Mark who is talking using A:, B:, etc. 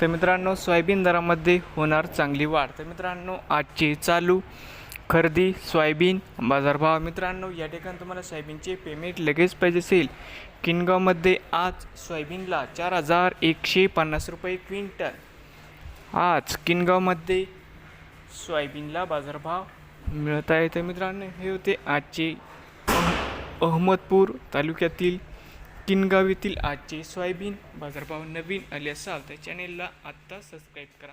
A: तर मित्रांनो सोयाबीन दरामध्ये होणार चांगली वाढ. तर मित्रांनो आजची चालू खरेदी सोयाबीन बाजारभाव. मित्रांनो या ठिकाणी तुम्हाला सोयाबीनचे पेमेंट लगेच पाहिजे असेल. किनगावमध्ये आज सोयाबीनला चार हजार एकशे पन्नास रुपये क्विंटल. आज किनगावमध्ये सोयाबीनला बाजारभाव मिळत आहे. तर मित्रांनो हे होते आजचे अहमदपूर तालुक्यातील किनगाव येथील आजचे सोयाबीन बाजारभाव नवीन आले असाल तर चॅनेलला आत्ता सबस्क्राईब करा.